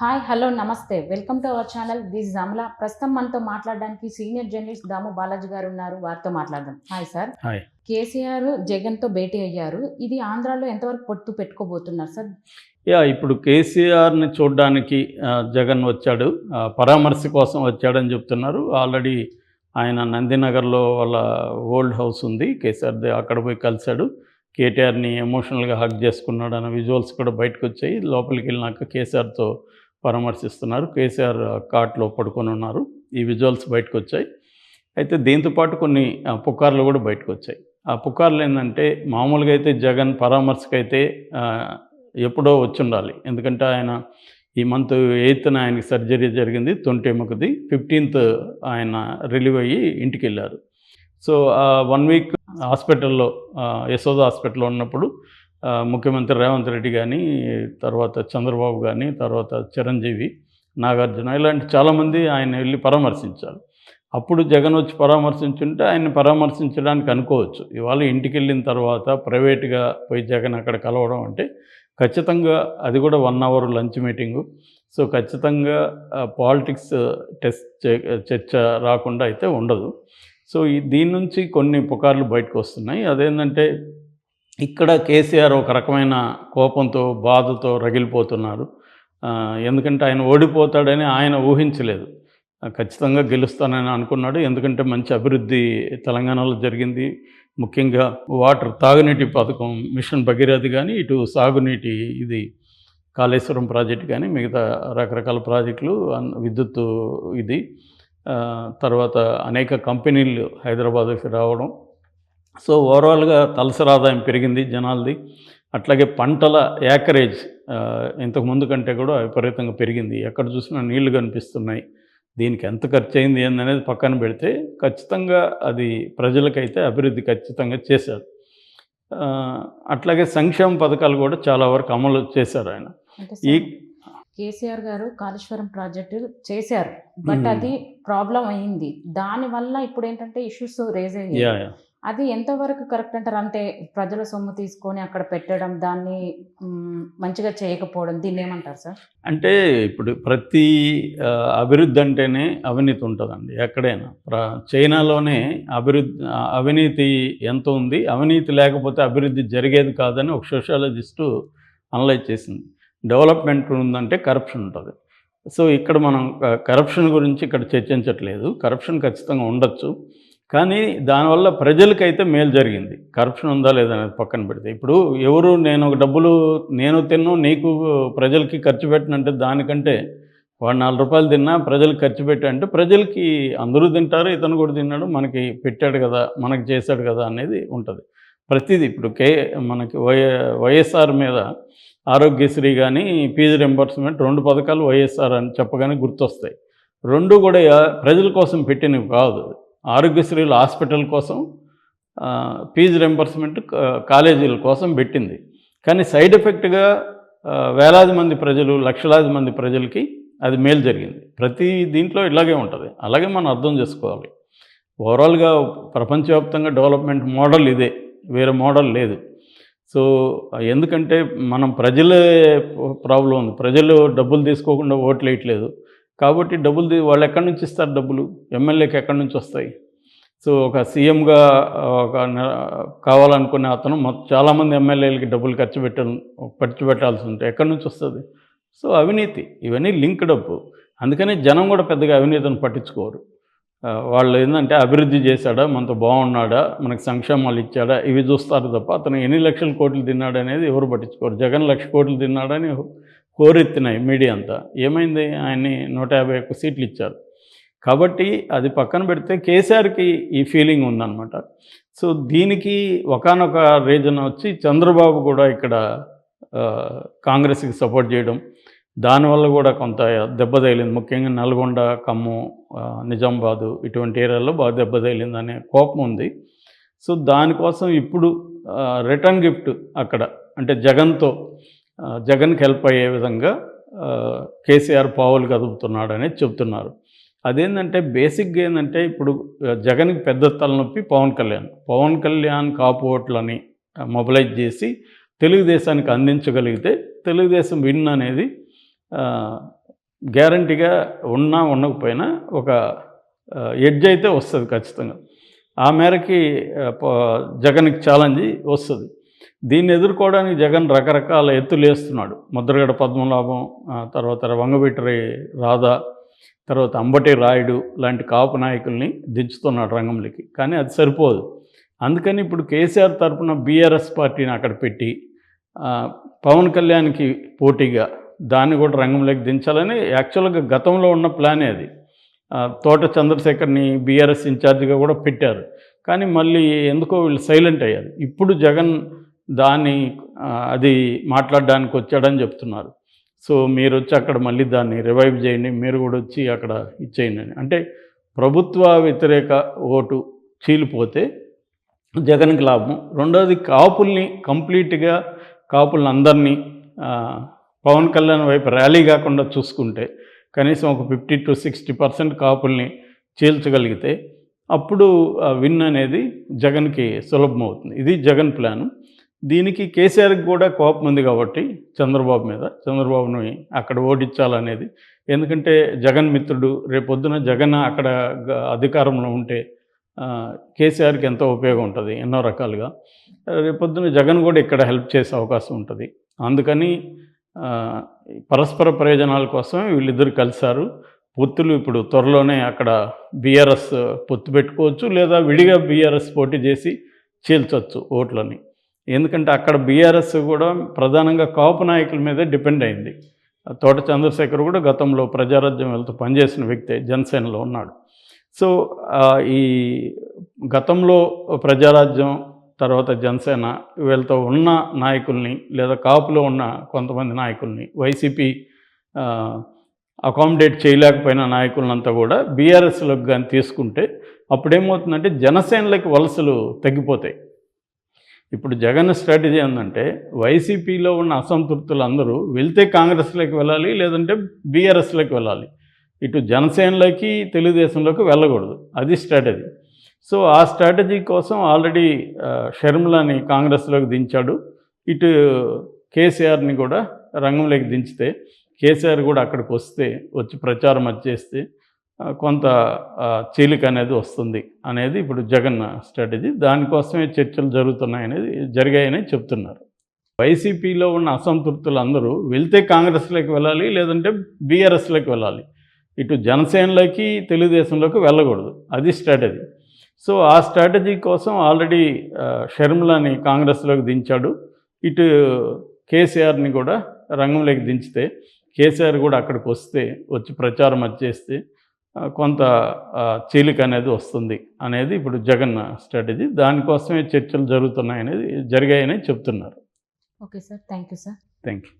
Hi hello నమస్తే. Welcome to our channel. This Amala. ప్రస్తుతం మనతో మాట్లాడడానికి సీనియర్ జర్నలిస్ట్ దాము బాలాజీ గారు ఉన్నారు. వారితో మాట్లాడదాం. Hi sir. హాయ్. కేసీఆర్ జగన్తో భేటీ అయ్యారు. ఇది ఆంధ్రాలో ఎంతవరకు పొత్తు పెట్టుకోబోతున్నారు సార్? యా ఇప్పుడు కేసీఆర్ని చూడడానికి జగన్ వచ్చాడు. పరామర్శ కోసం వచ్చాడని చెప్తున్నారు. ఆల్రెడీ ఆయన నందినగర్లో వాళ్ళ ఓల్డ్ హౌస్ ఉంది. కేసీఆర్ది అక్కడ పోయి కలిశాడు. కేటీఆర్ని ఎమోషనల్గా హక్ చేసుకున్నాడు అన్న విజువల్స్ కూడా బయటకు వచ్చాయి లోపలికి వెళ్ళినాక కేసీఆర్తో పరామర్శిస్తున్నారు. కేసీఆర్ కాట్లో పడుకొని ఉన్నారు. ఈ విజువల్స్ బయటకు వచ్చాయి అయితే దీంతోపాటు కొన్ని పుకార్లు కూడా బయటకు వచ్చాయి ఆ పుకార్లు ఏంటంటే మామూలుగా అయితే జగన్ పరామర్శకైతే ఎప్పుడో వచ్చి ఉండాలి ఎందుకంటే ఆయన ఈ మంత్ ఎయిత్న ఆయనకి సర్జరీ జరిగింది తొంటెముకది ఫిఫ్టీన్త్ ఆయన రిలీవ్ అయ్యి ఇంటికి వెళ్ళారు సో వన్ వీక్ హాస్పిటల్లో యశోద హాస్పిటల్లో ఉన్నప్పుడు ముఖ్యమంత్రి రేవంత్ రెడ్డి కానీ తర్వాత చంద్రబాబు కానీ తర్వాత చిరంజీవి నాగార్జున ఇలాంటి చాలామంది ఆయన వెళ్ళి పరామర్శించారు. అప్పుడు జగన్ వచ్చి పరామర్శించుంటే ఆయన్ని పరామర్శించడానికి అనుకోవచ్చు. ఇవాళ ఇంటికి వెళ్ళిన తర్వాత ప్రైవేట్గా పోయి జగన్ అక్కడ కలవడం అంటే ఖచ్చితంగా అది కూడా one hour lunch meeting. So ఖచ్చితంగా పాలిటిక్స్ టెస్ట్ చర్చ రాకుండా అయితే ఉండదు. సో ఈ దీని నుంచి కొన్ని పుకార్లు బయటకు వస్తున్నాయి. అదేంటంటే ఇక్కడ కేసీఆర్ ఒక రకమైన కోపంతో బాధతో రగిలిపోతున్నారు. ఎందుకంటే ఆయన ఓడిపోతాడని ఆయన ఊహించలేదు. ఖచ్చితంగా గెలుస్తానని అనుకున్నాడు. ఎందుకంటే మంచి అభివృద్ధి తెలంగాణలో జరిగింది. ముఖ్యంగా వాటర్ తాగునీటి పథకం మిషన్ భగీరథ కానీ ఇటు సాగునీటి ఇది కాళేశ్వరం ప్రాజెక్ట్ కానీ మిగతా రకరకాల ప్రాజెక్టులు విద్యుత్ ఇది. తర్వాత అనేక కంపెనీలు హైదరాబాద్కి రావడం సో ఓవరాల్గా తలసరి ఆదాయం పెరిగింది జనాలది. అట్లాగే పంటల యాకరేజ్ ఆ, ఇంతకు ముందు కంటే కూడా విపరీతంగా పెరిగింది. ఎక్కడ చూసినా నీళ్ళు కనిపిస్తున్నాయి. దీనికి ఎంత ఖర్చు అయింది అనేది పక్కన పెడితే ఖచ్చితంగా అది ప్రజలకైతే అభివృద్ధి ఖచ్చితంగా చేశారు. అట్లాగే సంక్షేమ పథకాలు కూడా చాలా వరకు అమలు చేశారు ఆయన. ఈ కేసీఆర్ గారు కాళేశ్వరం ప్రాజెక్టు చేశారు. బట్. అది ప్రాబ్లం అయింది. దాని వల్ల ఇప్పుడు ఏంటంటే ఇష్యూస్ రేజ్ అయ్యాయి. అది ఎంతవరకు కరెక్ట్ అంటారు? అంటే ప్రజల సొమ్ము తీసుకొని అక్కడ పెట్టడం దాన్ని మంచిగా చేయకపోవడం దీన్ని ఏమంటారు సార్? అంటే ఇప్పుడు ప్రతి అభివృద్ధి అంటేనే అవినీతి ఉంటుందండి ఎక్కడైనా. చైనాలోనే అభివృద్ధి అవినీతి ఎంత ఉంది? అవినీతి లేకపోతే అభివృద్ధి జరిగేది కాదని ఒక సోషాలజిస్టు అనలైజ్ చేసింది. డెవలప్మెంట్ ఉందంటే కరప్షన్ ఉంటుంది. సో ఇక్కడ మనం కరప్షన్ గురించి ఇక్కడ చర్చించట్లేదు. కరప్షన్ ఖచ్చితంగా ఉండొచ్చు. కానీ దానివల్ల ప్రజలకైతే మేలు జరిగింది. కరప్షన్ ఉందా లేదా అనేది పక్కన పెడితే. ఇప్పుడు ఎవరు నేను ఒక డబ్బులు నేను తిన్ను నీకు ప్రజలకి ఖర్చు పెట్టినంటే దానికంటే వాడు నాలుగు రూపాయలు తిన్నా ప్రజలకు ఖర్చు పెట్టా అంటే ప్రజలకి అందరూ తింటారు ఇతను కూడా తిన్నాడు మనకి పెట్టాడు కదా మనకి చేశాడు కదా అనేది ఉంటుంది. ప్రతిదీ ఇప్పుడు కే మనకి వై వైఎస్ఆర్ మీద ఆరోగ్యశ్రీ కానీ ఫీజు రింబర్స్మెంట్ రెండు పథకాలు వైఎస్ఆర్ అని చెప్పగానే గుర్తొస్తాయి. రెండు కూడా ప్రజల కోసం పెట్టినవి కాదు. ఆరోగ్యశ్రీలు హాస్పిటల్ కోసం ఫీజు రెంబర్స్మెంట్ కాలేజీల కోసం పెట్టింది. కానీ సైడ్ ఎఫెక్ట్గా వేలాది మంది ప్రజలు లక్షలాది మంది ప్రజలకి అది మేలు జరిగింది. ప్రతి దీంట్లో ఇలాగే ఉంటుంది. అలాగే మనం అర్థం చేసుకోవాలి. ఓవరాల్గా ప్రపంచవ్యాప్తంగా డెవలప్మెంట్ మోడల్ ఇదే. వేరే మోడల్ లేదు. సో ఎందుకంటే మనం ప్రజలే ప్రాబ్లం ఉంది ప్రజలు డబ్బులు తీసుకోకుండా ఓట్లు వేయట్లేదు. కాబట్టి డబ్బులు వాళ్ళు ఎక్కడి నుంచి ఇస్తారు డబ్బులు? ఎమ్మెల్యేకి ఎక్కడి నుంచి వస్తాయి? సో ఒక సీఎంగా ఒక కావాలనుకునే అతను చాలామంది ఎమ్మెల్యేలకి డబ్బులు ఖర్చు పెట్ట ఖర్చు పెట్టాల్సి ఉంటే ఎక్కడి నుంచి వస్తుంది? సో అవినీతి. ఇవన్నీ లింక్డ్ అప్ అందుకని జనం కూడా పెద్దగా అవినీతిని పట్టించుకోరు. వాళ్ళు ఏంటంటే అభివృద్ధి చేశాడా? మనతో బాగున్నాడా? మనకి సంక్షేమాలు ఇచ్చాడా? ఇవి చూస్తారు తప్ప అతను ఎన్ని లక్షల కోట్లు తిన్నాడు అనేది ఎవరు పట్టించుకోరు. జగన్ లక్ష కోట్లు తిన్నాడని కోరెత్తినాయి మీడియా అంతా. ఏమైంది? ఆయన్ని నూట యాభై ఒక్క సీట్లు ఇచ్చారు. కాబట్టి అది పక్కన పెడితే కేసీఆర్కి ఈ ఫీలింగ్ ఉందన్నమాట. సో దీనికి ఒకనొక రీజన్ వచ్చి చంద్రబాబు కూడా ఇక్కడ కాంగ్రెస్కి సపోర్ట్ చేయడం. దానివల్ల కూడా కొంత దెబ్బ తగిలింది. ముఖ్యంగా నల్గొండ కమ్ము నిజామాబాదు ఇటువంటి ఏరియాలో బాగా దెబ్బ తగిలింది అనే కోపం ఉంది. సో దానికోసం ఇప్పుడు రిటర్న్ గిఫ్ట్ అక్కడ అంటే జగన్తో జగన్కి హెల్ప్ అయ్యే విధంగా కేసీఆర్ పావులు కదుపుతున్నాడు అనేది చెప్తున్నారు అదేంటంటే బేసిక్గా ఏంటంటే ఇప్పుడు జగన్కి పెద్ద తలనొప్పి పవన్ కళ్యాణ్. పవన్ కళ్యాణ్ కాపు ఓట్లని మొబిలైజ్ చేసి తెలుగుదేశానికి అందించగలిగితే తెలుగుదేశం విన్ అనేది గ్యారంటీగా ఉన్నా ఉండకపోయినా ఒక ఎడ్జ్ అయితే వస్తుంది ఖచ్చితంగా. ఆ మేరకి జగన్కి ఛాలెంజ్ వస్తుంది. దీన్ని ఎదుర్కోవడానికి జగన్ రకరకాల ఎత్తులు వేస్తున్నాడు. ముద్రగడ పద్మనాభం తర్వాత వంగబెట్టరి రాధా తర్వాత అంబటి రాయుడు లాంటి కాపు నాయకుల్ని దించుతున్నాడు రంగంలోకి. కానీ అది సరిపోదు. అందుకని ఇప్పుడు కేసీఆర్ తరఫున బీఆర్ఎస్ పార్టీని అక్కడ పెట్టి పవన్ కళ్యాణ్కి పోటీగా దాన్ని కూడా రంగంలోకి దించాలని యాక్చువల్గా గతంలో ఉన్న ప్లానే అది. తోట చంద్రశేఖర్ని బీఆర్ఎస్ ఇన్ఛార్జిగా కూడా పెట్టారు. కానీ మళ్ళీ ఎందుకో వీళ్ళు సైలెంట్ అయ్యారు. ఇప్పుడు జగన్ దాన్ని అది మాట్లాడడానికి వచ్చాడని చెప్తున్నారు. సో మీరు వచ్చి అక్కడ మళ్ళీ దాన్ని రివైవ్ చేయండి మీరు కూడా వచ్చి అక్కడ ఇచ్చేయండి అని. అంటే ప్రభుత్వ వ్యతిరేక ఓటు చీలిపోతే జగన్కి లాభం. రెండోది కాపుల్ని కంప్లీట్గా కాపుల్ని అందరినీ పవన్ కళ్యాణ్ వైపు ర్యాలీ కాకుండా చూసుకుంటే కనీసం ఒక ఫిఫ్టీ టు సిక్స్టీ పర్సెంట్ కాపుల్ని చీల్చగలిగితే అప్పుడు విన్ అనేది జగన్కి సులభం అవుతుంది ఇది జగన్ ప్లాను. దీనికి కేసీఆర్కి కూడా కోపం ఉంది కాబట్టి చంద్రబాబు మీద చంద్రబాబుని అక్కడ ఓడించాలనేది. ఎందుకంటే జగన్ మిత్రుడు రేపొద్దున జగన్ అక్కడ అధికారంలో ఉంటే కేసీఆర్కి ఎంతో ఉపయోగం ఉంటుంది ఎన్నో రకాలుగా. రేపొద్దున జగన్ కూడా ఇక్కడ హెల్ప్ చేసే అవకాశం ఉంటుంది. అందుకని పరస్పర ప్రయోజనాల కోసం వీళ్ళిద్దరు కలిశారు. పొత్తులు ఇప్పుడు త్వరలోనే అక్కడ బీఆర్ఎస్ పొత్తు పెట్టుకోవచ్చు లేదా విడిగా బీఆర్ఎస్ పోటీ చేసి చీల్చవచ్చు ఓట్లని. ఎందుకంటే అక్కడ బీఆర్ఎస్ కూడా ప్రధానంగా కాపు నాయకుల మీదే డిపెండ్ అయింది. తోట చంద్రశేఖర్ కూడా గతంలో ప్రజారాజ్యం వెళ్తూ పనిచేసిన వ్యక్తే జనసేనలో ఉన్నాడు. సో ఈ గతంలో ప్రజారాజ్యం తర్వాత జనసేన వీళ్ళతో ఉన్న నాయకుల్ని లేదా కాపులో ఉన్న కొంతమంది నాయకుల్ని వైసీపీ అకామిడేట్ చేయలేకపోయిన నాయకులంతా కూడా బీఆర్ఎస్లోకి కానీ తీసుకుంటే అప్పుడేమవుతుందంటే జనసేనలకి వలసలు తగ్గిపోతాయి ఇప్పుడు జగన్ స్ట్రాటజీ ఏంటంటే వైసీపీలో ఉన్న అసంతృప్తులు అందరూ వెళ్తే కాంగ్రెస్లోకి వెళ్ళాలి లేదంటే బీఆర్ఎస్లోకి వెళ్ళాలి. ఇటు జనసేనలోకి తెలుగుదేశంలోకి వెళ్ళకూడదు. అది స్ట్రాటజీ. సో ఆ స్ట్రాటజీ కోసం ఆల్రెడీ ఆ, షర్మిలాని కాంగ్రెస్లోకి దించాడు. ఇటు కేసీఆర్ని కూడా రంగంలోకి దించితే కేసీఆర్ కూడా అక్కడికి వస్తే వచ్చి ప్రచారం వచ్చేస్తే కొంత చీలిక అనేది వస్తుంది అనేది ఇప్పుడు జగన్ స్ట్రాటజీ. దానికోసమే చర్చలు జరుగుతున్నాయనేది జరిగాయని చెప్తున్నారు. వైసీపీలో ఉన్న అసంతృప్తులు అందరూ వెళ్తే కాంగ్రెస్లోకి వెళ్ళాలి లేదంటే బీఆర్ఎస్లోకి వెళ్ళాలి. ఇటు జనసేనలోకి తెలుగుదేశంలోకి వెళ్ళకూడదు. అది స్ట్రాటజీ. సో ఆ స్ట్రాటజీ కోసం ఆల్రెడీ షర్మిలని కాంగ్రెస్లోకి దించాడు. ఇటు కేసీఆర్ని కూడా రంగంలోకి దించితే కేసీఆర్ కూడా అక్కడికి వస్తే వచ్చి ప్రచారం వచ్చేస్తే కొంత చీలిక అనేది వస్తుంది అనేది ఇప్పుడు జగన్ స్ట్రాటజీ. దానికోసమే చర్చలు జరుగుతున్నాయనేది జరిగాయని చెప్తున్నారు. Okay sir. Thank you sir. Thank you